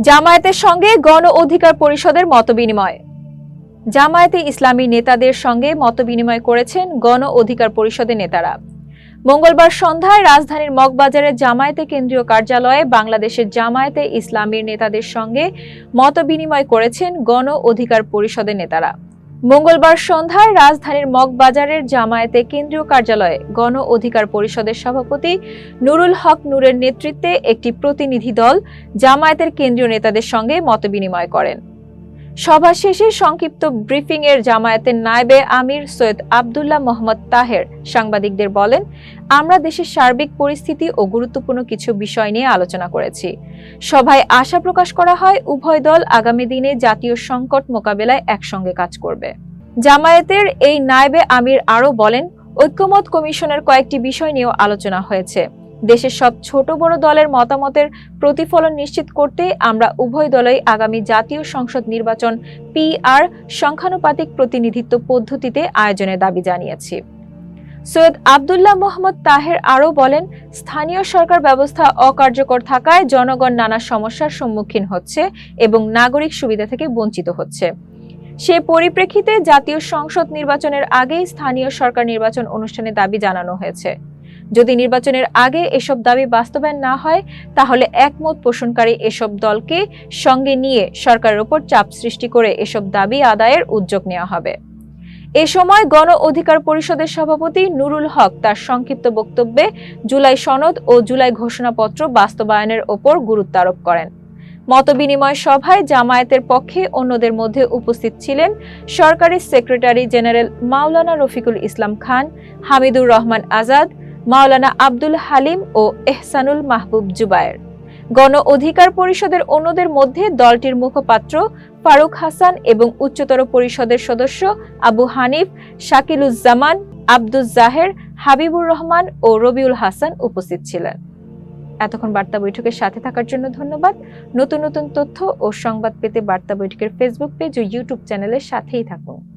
জামায়াতের সঙ্গে গণ অধিকার পরিষদের মতবিনিময়। জামায়াতে ইসলামী নেতাদের সঙ্গে মতবিনিময় করেছেন গণ অধিকার পরিষদের নেতারা। মঙ্গলবার সন্ধ্যায় রাজধানীর মগবাজারে জামায়াতে কেন্দ্রীয় কার্যালয়ে বাংলাদেশের জামায়াতে ইসলামীর নেতাদের সঙ্গে মতবিনিময় করেছেন গণ অধিকার পরিষদের নেতারা। মঙ্গলবার সন্ধ্যায় রাজধানীর মগবাজারের জামায়াতে কেন্দ্রীয় কার্যালয়ে গণ অধিকার পরিষদের সভাপতি নুরুল হক নূরের নেতৃত্বে একটি প্রতিনিধি দল জামায়াতের কেন্দ্রীয় নেতাদের সঙ্গে মতবিনিময় করেন। সভা শেষে সংক্ষিপ্ত ব্রিফিং এর জামায়াতের নায়েবে আমির সৈয়দ আবদুল্লাহ মোহাম্মদ তাহের সাংবাদিকদের বলেন, আমরা দেশের সার্বিক পরিস্থিতি ও গুরুত্বপূর্ণ কিছু বিষয় নিয়ে আলোচনা করেছি। সভায় আশা প্রকাশ করা হয়, উভয় দল আগামী দিনে জাতীয় সংকট মোকাবেলায় একসঙ্গে কাজ করবে। জামায়াতের এই নায়েবে আমির আরও বলেন, ঐক্যমত কমিশনের কয়েকটি বিষয় নিয়েও আলোচনা হয়েছে। দেশের সব ছোট বড় দলের মতামতের প্রতিফলন নিশ্চিত করতে আমরা উভয় দলই আগামী জাতীয় সংসদ নির্বাচন পিআর সংখ্যানুপাতিক প্রতিনিধিত্ব পদ্ধতিতে আয়োজনের দাবি জানিয়েছি। সৈয়দ আবদুল্লাহ মোহাম্মদ তাহের আরও বলেন, স্থানীয় সরকার ব্যবস্থা অকার্যকর থাকায় জনগণ নানা সমস্যার সম্মুখীন হচ্ছে এবং নাগরিক সুবিধা থেকে বঞ্চিত হচ্ছে। সে পরিপ্রেক্ষিতে জাতীয় সংসদ নির্বাচনের আগেই স্থানীয় সরকার নির্বাচন অনুষ্ঠানে দাবি জানানো হয়েছে। যদি নির্বাচনের আগে এসব দাবি বাস্তবায়ন না হয়, তাহলে একমত পোষণকারী এসব দলকে সঙ্গে নিয়ে সরকারের ওপর চাপ সৃষ্টি করে এসব দাবি আদায়ের উদ্যোগ নেওয়া হবে। এ সময় গণ অধিকার পরিষদের সভাপতি নুরুল হক তার সংক্ষিপ্ত বক্তব্যে জুলাই সনদ ও জুলাই ঘোষণাপত্র বাস্তবায়নের ওপর গুরুত্ব আরোপ করেন। মতবিনিময় সভায় জামায়াতের পক্ষে অন্যদের মধ্যে উপস্থিত ছিলেন সরকারি সেক্রেটারি জেনারেল মাওলানা রফিকুল ইসলাম খান, হামিদুর রহমান আজাদ মাওলানা আব্দুল হালিম ও এহসানুল মাহবুব জুবায়ের। গণ অধিকার পরিষদের অন্যদের মধ্যে দলটির মুখপাত্র ফারুক হাসান এবং উচ্চতর পরিষদের সদস্য আবু হানিফ, শাকিলুজ্জামান, আব্দুল জাহের, হাবিবুর রহমান ও রবিউল হাসান উপস্থিত ছিলেন। এতক্ষণ বার্তা বৈঠকের সাথে থাকার জন্য ধন্যবাদ। নতুন নতুন তথ্য ও সংবাদ পেতে বার্তা বৈঠকের ফেসবুক পেজ ও ইউটিউব চ্যানেলের সাথেই থাকুন।